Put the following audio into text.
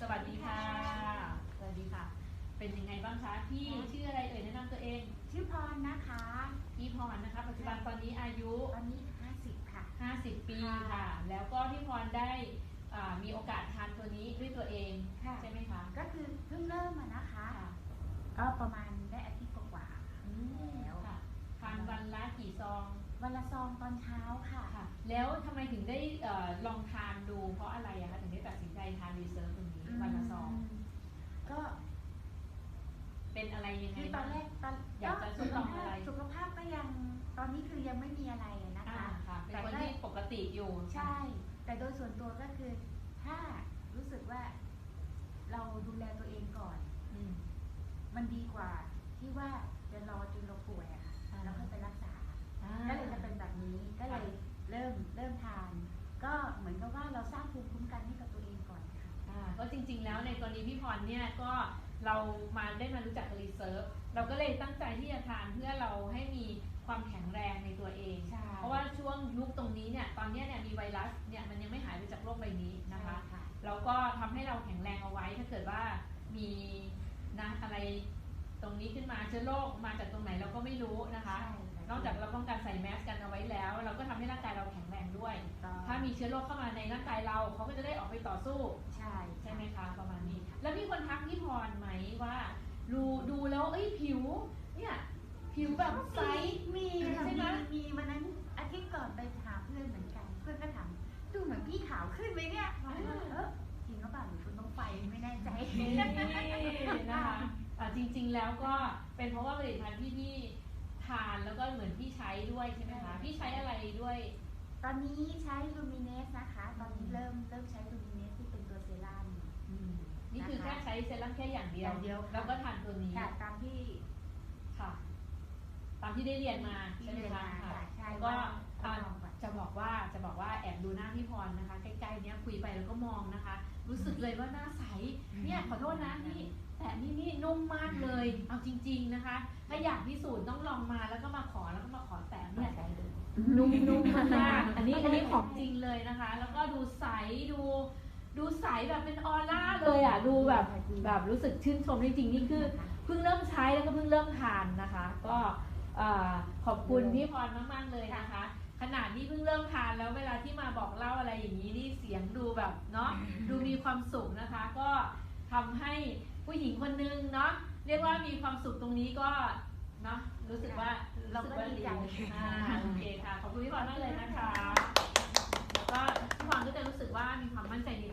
สวัสดีค่ะ สวัสดีค่ะ เป็นยังไงบ้างคะพี่ชื่ออะไรเอ่ยแนะนำตัวเอง ชื่อพรนะคะ พี่พรนะคะ ปัจจุบันตอนนี้อายุ ตอนนี้50ค่ะ 50 ปีค่ะค่ะ แล้วก็พี่พรได้อ่ามีโอกาสทานตัวนี้ด้วยตัวเองค่ะ ใช่ไหมคะก็คือเพิ่งเริ่มมานะคะ ค่ะก็ประมาณได้อาทิตย์กว่า อืมแล้ว ค่ะทานวันละกี่ซองๆ วันละซองตอนเช้าค่ะ ค่ะ แล้วทำไมถึงได้เอ่อลองทานดู เพราะอะไรอะคะถึงได้ตัดสินใจทานรีเซิร์ฟตรงนี้วันละซองมก็เป็นอะไรยังไงคือตอนแรกตอนอยากจะทดลองอะไรสุขภาพก็ยังตอนนี้คือยังไม่มีอะไรอะนะอ่าคะ ค่ะเป็นแต่คนก็ที่ปกติอยู่ใช่ แต่โดยส่วนตัวก็คือ ถ้ารู้สึกว่าเราดูแลตัวเองก่อน อืม มันดีกว่าที่ว่าจะรอจนเราป่วยอะค่ะอ่า แล้วก็ไปรักษาอ่า ก็เลยจะเป็นแบบนี้ก็เลยเริ่มเริ่มทาน ก็เหมือนกับว่าเราสร้างภูมิคุ้มกันให้กับตัวเองก่อนค่ะอ่าก็จริง ๆ แล้วในกรณีพี่พรเนี่ยก็เรามาได้มารู้จักกับรีเซิร์ฟเราก็เลยตั้งใจที่จะทานเพื่อเราให้มีความแข็งแรงในตัวเอง ใช่เพราะว่าช่วงยุคตรงนี้เนี่ยตอนเนี้ยเนี่ยมีไวรัสเนี่ยมันยังไม่หายไปจากโลกใบนี้นะคะ ค่ะแล้วก็ทำให้เราแข็งแรงเอาไว้ ถ้าเกิดว่ามีนะอะไรตรงนี้ขึ้นมาเชื้อโรคมาจากตรงไหนเราก็ไม่รู้นะคะ ใช่ค่ะ นอกจากเราป้องกันใส่แมสกันเอาไว้แล้ว เราก็ทำให้ร่างกายเราแข็งแรงด้วย ถ้ามีเชื้อโรคเข้ามาในร่างกายเราเขาก็จะได้ออกไปต่อสู้ ใช่ใช่ไหมคะประมาณนี้ แล้วมีคนทักพี่พรไหมว่าดูดูแล้วเอ้ยผิวเนี่ยผิวแบบใสมีค่ะใช่ไหมมีมีวันนั้นอาทิตย์ก่อนไปหาเพื่อนเหมือนกัน เพื่อนก็ถามดูเหมือนพี่ขาวขึ้นไหมเนี่ยบอกว่าเออจริงหรือเปล่าหรือคุณต้องไปไม่แน่ใจนี่นะคะอะจริง ๆ แล้วก็เป็นเพราะว่าผลิตภัณฑ์ที่พี่ทาน ด้วยใช่ไหมคะพี่ใช้อะไรด้วย ตอนนี้ใช้ลูมิเนสนะคะ ตอนนี้เริ่มเริ่มใช้ลูมิเนสที่เป็นตัวเซรั่มอืมนี่คือนะคะแค่ใช้เซรั่มแค่อย่างเดียวอย่างเดียวค่ะ แล้วก็ทานตัวนี้ค่ะตามที่ค่ะ ตามที่ได้เรียนมาที่ใช่ไหมเรียนคะมาค่ะค่ะใช่แล้วก็ว่าอ่าทดลองก่อน จะบอกว่าจะบอกว่าแอบดูหน้าพี่พรนะคะ ใกล้ๆเนี้ยคุยไปแล้วก็มองนะคะ รู้สึกเลยว่าหน้าใส เนี่ยขอโทษนะนี่แต่นี่นี่นุ่มมากเลย เอาจริง ๆนะคะ ถ้าอยากพิสูจน์ต้องลองมาแล้วก็มาขอแล้วก็มาขอแตะเนี่ยนุ่มๆมากๆอันนี้อันนี้ของจริงเลยนะคะ แล้วก็ดูใสดูดูใสแบบเป็นออร่าเลยอะดูแบบแบบรู้สึกชื่นชมจริงๆนี่คือเพิ่งเริ่มใช้แล้วก็เพิ่งเริ่มทานนะคะ ก็เอ่อขอบคุณพี่พรมาก ๆ เลยนะคะ ขนาดที่เพิ่งเริ่มทานแล้วเวลาที่มาบอกเล่าอะไรอย่างนี้นี่เสียงดูแบบเนาะดูมีความสุขนะคะ ก็ ทำให้ผู้หญิงคนนึงเนาะเรียกว่ามีความสุขตรงนี้ก็เนาะรู้สึกว่าเราก็ดีใจอ่าโอเคค่ะขอบคุณพี่พรมากเลยนะคะ แล้วก็พี่พรก็จะรู้สึกว่ามีความมั่นใจใน